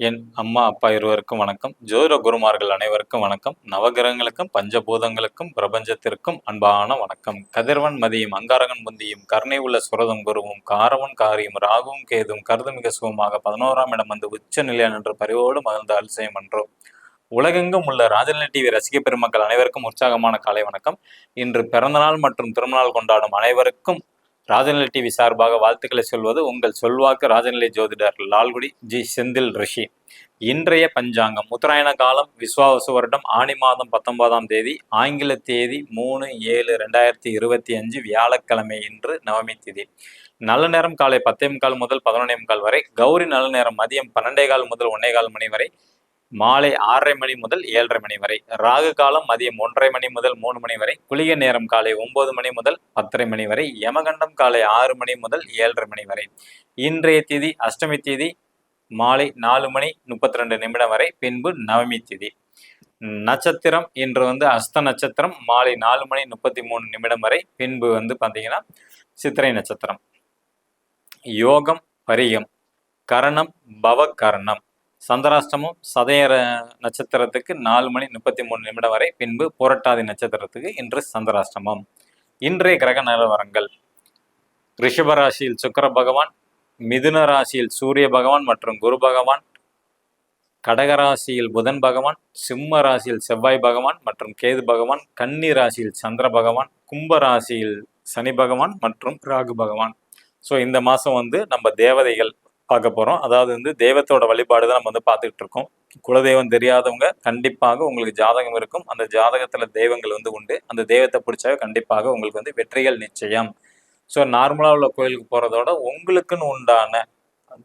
என் அம்மா அப்பா இருவருக்கும் வணக்கம். ஜோதிட குருமார்கள் அனைவருக்கும் வணக்கம். நவகிரகங்களுக்கும் பஞ்சபூதங்களுக்கும் பிரபஞ்சத்திற்கும் அன்பான வணக்கம். கதிர்வன் மதியும் அங்காரகன் முந்தியும் கருணை உள்ள சுரதம் குருவும் காரவன் காரியும் ராகுவும் கேதும் கருதுமிக சுகமாக பதினோராம் இடம் வந்து உச்ச நிலையம் என்று பரிவோடு மகிழ்ந்த அல்சயம் என்றோம் உலகெங்கும் உள்ள ராஜநிலை டிவி ரசிக பெருமக்கள் அனைவருக்கும் உற்சாகமான காலை வணக்கம். இன்று பிறந்தநாள் மற்றும் திருமணநாள் கொண்டாடும் அனைவருக்கும் ராஜநிலை டிவி சார்பாக வாழ்த்துக்களை சொல்வது உங்கள் சொல்வாக்கு ராஜநிலை ஜோதிடர் லால்குடி ஜி. செந்தில் ரிஷி. இன்றைய பஞ்சாங்கம் உத்தராயண காலம் விஸ்வாவசு வருடம் ஆணி மாதம் பத்தொன்பதாம் தேதி ஆங்கில தேதி மூணு ஏழு ரெண்டாயிரத்தி இருபத்தி அஞ்சு வியாழக்கிழமை இன்று நவமி தேதி. நல்ல நேரம் காலை பத்தே முக்கால் முதல் பதினொன்னே முக்கால் வரை கௌரி நல்ல நேரம் மதியம் பன்னெண்டே கால் முதல் ஒன்னே கால் மணி வரை மாலை ஆறரை மணி முதல் ஏழரை மணி வரை. ராகு காலம் மதியம் ஒன்றரை மணி முதல் மூணு மணி வரை. குளிகை நேரம் காலை ஒன்பது மணி முதல் பத்தரை மணி வரை. யமகண்டம் காலை ஆறு மணி முதல் ஏழரை மணி வரை. இன்றைய தேதி அஷ்டமி தேதி மாலை நாலு மணி முப்பத்தி ரெண்டு நிமிடம் வரை பின்பு நவமி திதி. நட்சத்திரம் இன்று வந்து அஸ்த நட்சத்திரம் மாலை நாலு மணி முப்பத்தி மூணு நிமிடம் வரை பின்பு வந்து பார்த்தீங்கன்னா சித்திரை நட்சத்திரம். யோகம் பரியம். கரணம் பவ கரணம். சந்திராஷ்டமம் சதய நட்சத்திரத்துக்கு நாலு மணி முப்பத்தி மூணு நிமிடம் வரை பின்பு புரட்டாதி நட்சத்திரத்துக்கு இன்று சந்திராஷ்டமம். இன்றைய கிரக நிலவரங்கள். ரிஷப ராசியில் சுக்கர பகவான் மிதுன ராசியில் சூரிய பகவான் மற்றும் குரு பகவான் கடகராசியில் புதன் பகவான் சிம்ம ராசியில் செவ்வாய் பகவான் மற்றும் கேது பகவான் கன்னி ராசியில் சந்திர பகவான் கும்ப ராசியில் சனி பகவான் மற்றும் ராகு பகவான். ஸோ இந்த மாதம் வந்து நம்ம தேவதைகள் பார்க்க போகிறோம் அதாவது வந்து தெய்வத்தோட வழிபாடு தான் நம்ம வந்து பார்த்துக்கிட்டு இருக்கோம். குலதெய்வம் தெரியாதவங்க கண்டிப்பாக உங்களுக்கு ஜாதகம் இருக்கும். அந்த ஜாதகத்தில் தெய்வங்கள் வந்து உண்டு. அந்த தெய்வத்தை பிடிச்சாவே கண்டிப்பாக உங்களுக்கு வந்து வெற்றிகள் நிச்சயம். ஸோ நார்மலாக உள்ள கோயிலுக்கு போகிறதோட உங்களுக்குன்னு உண்டான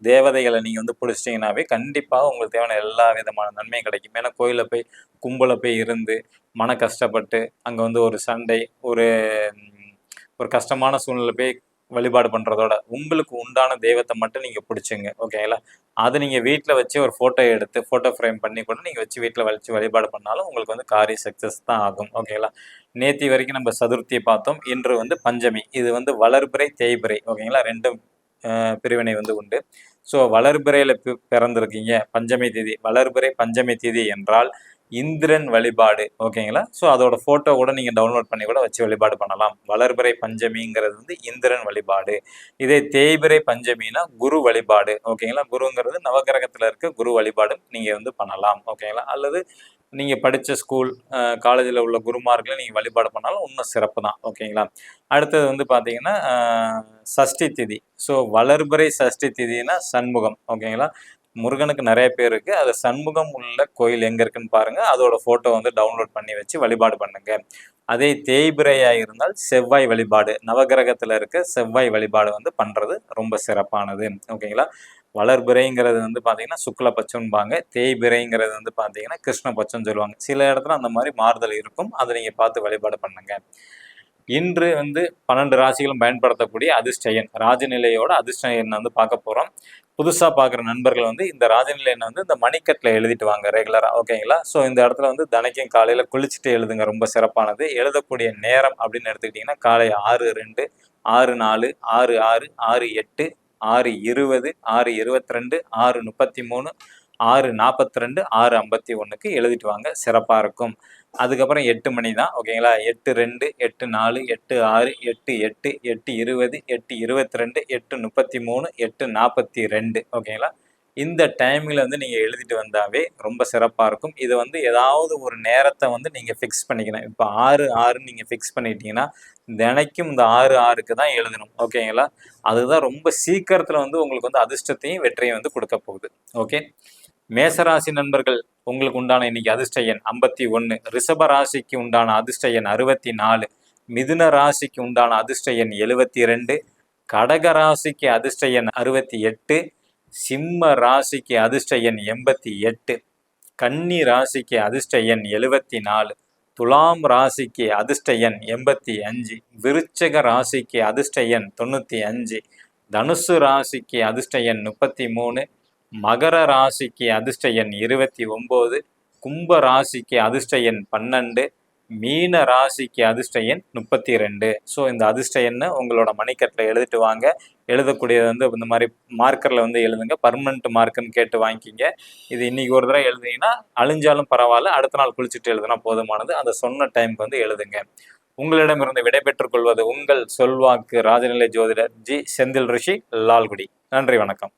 தேவதைகளை நீங்கள் வந்து பிடிச்சிட்டிங்கனாவே கண்டிப்பாக உங்களுக்கு தேவையான எல்லா விதமான நன்மையும் கிடைக்கும். ஏன்னா கோயிலில் போய் கும்பலில் போய் இருந்து மன கஷ்டப்பட்டு அங்கே வந்து ஒரு சண்டை ஒரு ஒரு கஷ்டமான சூழ்நிலை போய் வழிபாடு பண்ணுறதோட உங்களுக்கு உண்டான தெய்வத்தை மட்டும் நீங்கள் பிடிச்சிங்க ஓகேங்களா அதை நீங்கள் வீட்டில் வச்சு ஒரு ஃபோட்டோ எடுத்து ஃபோட்டோ ஃப்ரேம் பண்ணி கூட நீங்கள் வச்சு வீட்டில் வச்சு வழிபாடு பண்ணாலும் உங்களுக்கு வந்து காரிய சக்ஸஸ் தான் ஆகும் ஓகேங்களா நேத்தி வரைக்கும் நம்ம சதுர்த்தியை பார்த்தோம். இன்று வந்து பஞ்சமி. இது வந்து வளர்பிறை தேய்பிறை ஓகேங்களா ரெண்டும் பிரிவினை வந்து உண்டு. ஸோ வளர்பிறையில் பிறந்திருக்கீங்க. பஞ்சமி தேதி வளர்பிறை பஞ்சமி தேதி என்றால் இந்திரன் வழிபாடு ஓகேங்களா? ஸோ அதோட ஃபோட்டோ கூட நீங்கள் டவுன்லோட் பண்ணி கூட வச்சு வழிபாடு பண்ணலாம். வளர்பிறை பஞ்சமிங்கிறது வந்து இந்திரன் வழிபாடு. இதே தேய்பிறை பஞ்சமினா குரு வழிபாடு ஓகேங்களா? குருங்கிறது நவகிரகத்தில் இருக்க குரு வழிபாடு நீங்கள் வந்து பண்ணலாம் ஓகேங்களா? அல்லது நீங்கள் படித்த ஸ்கூல் காலேஜில் உள்ள குருமார்களை நீங்கள் வழிபாடு பண்ணாலும் இன்னும் சிறப்பு தான் ஓகேங்களா? அடுத்தது வந்து பார்த்தீங்கன்னா சஷ்டி திதி. ஸோ வளர்பிறை சஷ்டி திதினா சண்முகம் ஓகேங்களா? முருகனுக்கு நிறைய பேர் இருக்கு. அது சண்முகம் உள்ள கோயில் எங்க இருக்குன்னு பாருங்க. அதோட போட்டோ வந்து டவுன்லோட் பண்ணி வச்சு வழிபாடு பண்ணுங்க. அதே தேய்பிரையா இருந்தால் செவ்வாய் வழிபாடு நவகிரகத்துல இருக்க செவ்வாய் வழிபாடு வந்து பண்றது ரொம்ப சிறப்பானது. ஓகேங்களா? வளர்பிறைங்கிறது வந்து பார்த்தீங்கன்னா சுக்ல பச்சம்பாங்க தேய்பிறைங்கிறது வந்து பார்த்தீங்கன்னா கிருஷ்ண பச்சம் சொல்லுவாங்க. சில இடத்துல அந்த மாதிரி மாறுதல் இருக்கும். அதை நீங்கள் பார்த்து வழிபாடு பண்ணுங்க. இன்று வந்து பன்னெண்டு ராசிகளும் பயன்படுத்தக்கூடிய அதிர்ஷ்டயன். ராஜநிலையோட அதிர்ஷ்டயன் வந்து பார்க்க போகிறோம் புதுசாக பார்க்குற நண்பர்கள் வந்து இந்த ராஜநிலையனை வந்து இந்த மணிக்கட்டில் எழுதிட்டு வாங்க ரெகுலராக ஓகேங்களா ஸோ இந்த இடத்துல வந்து தினைக்கும் காலையில் குளிச்சுட்டு எழுதுங்க ரொம்ப சிறப்பானது. எழுதக்கூடிய நேரம் அப்படின்னு எடுத்துக்கிட்டிங்கன்னா காலை ஆறு ரெண்டு ஆறு நாலு ஆறு ஆறு ஆறு எட்டு ஆறு இருபது ஆறு இருபத்தி ரெண்டு ஆறு முப்பத்தி மூணு ஆறு நாற்பத்தி ரெண்டு ஆறு ஐம்பத்தி ஒன்றுக்கு எழுதிட்டு வாங்க சிறப்பாக இருக்கும். அதுக்கப்புறம் எட்டு மணி தான் ஓகேங்களா? எட்டு ரெண்டு எட்டு நாலு எட்டு ஆறு எட்டு எட்டு எட்டு இருபது எட்டு இருபத்தி ரெண்டு எட்டு முப்பத்தி மூணு எட்டு நாற்பத்தி ரெண்டு ஓகேங்களா? இந்த டைமில் வந்து நீங்கள் எழுதிட்டு வந்தாவே ரொம்ப சிறப்பாக இருக்கும். இது வந்து ஏதாவது ஒரு நேரத்தை வந்து நீங்கள் ஃபிக்ஸ் பண்ணிக்கணும். இப்போ ஆறு ஆறுன்னு நீங்கள் ஃபிக்ஸ் பண்ணிட்டீங்கன்னா தினைக்கும் இந்த ஆறு ஆறுக்கு தான் எழுதணும் ஓகேங்களா? அதுதான் ரொம்ப சீக்கிரத்தில் வந்து உங்களுக்கு வந்து அதிர்ஷ்டத்தையும் வெற்றியும் வந்து கொடுக்க போகுது ஓகே? மேசராசி நண்பர்கள் உங்களுக்கு உண்டான இன்னைக்கு அதிர்ஷ்ட எண் ஐம்பத்தி ஒன்று ரிஷப ராசிக்கு உண்டான அதிர்ஷ்ட எண் அறுபத்தி நாலு. மிதுன ராசிக்கு உண்டான அதிர்ஷ்ட எண் எழுபத்தி ரெண்டு. கடக ராசிக்கு அதிர்ஷ்ட எண் அறுபத்தி எட்டு. சிம்ம ராசிக்கு அதிர்ஷ்ட எண் எண்பத்தி எட்டு. கன்னி ராசிக்கு அதிர்ஷ்ட எண் எழுபத்தி நாலு. துலாம் ராசிக்கு அதிர்ஷ்ட எண் எண்பத்தி அஞ்சு. விருச்சக ராசிக்கு அதிர்ஷ்ட எண் தொண்ணூற்றி அஞ்சு. தனுசு ராசிக்கு அதிர்ஷ்ட எண் முப்பத்தி மூணு. மகர ராசிக்கு அதிர்ஷ்ட எண் இருபத்தி ஒம்பது கும்ப ராசிக்கு அதிர்ஷ்ட எண் பன்னெண்டு மீன ராசிக்கு அதிர்ஷ்ட எண் முப்பத்தி ரெண்டு. ஸோ இந்த அதிர்ஷ்ட எண்ணை உங்களோட மணிக்கட்டில் எழுதிட்டு வாங்க. எழுதக்கூடியது வந்து இந்த மாதிரி மார்க்கரில் வந்து எழுதுங்க. பர்மனண்ட் மார்க்குன்னு கேட்டு வாங்கிக்கிங்க. இது இன்றைக்கி ஒரு தடவை எழுதிங்கன்னா அழிஞ்சாலும் பரவாயில்ல அடுத்த நாள் குளிச்சுட்டு எழுதுனா போதுமானது. அந்த சொன்ன டைம்க்கு வந்து எழுதுங்க. உங்களிடமிருந்து விடைபெற்றுக் கொள்வது உங்கள் சொல்வாக்கு ராஜநிலை ஜோதிடர் ஜி செந்தில் ரிஷி லால்குடி. நன்றி வணக்கம்.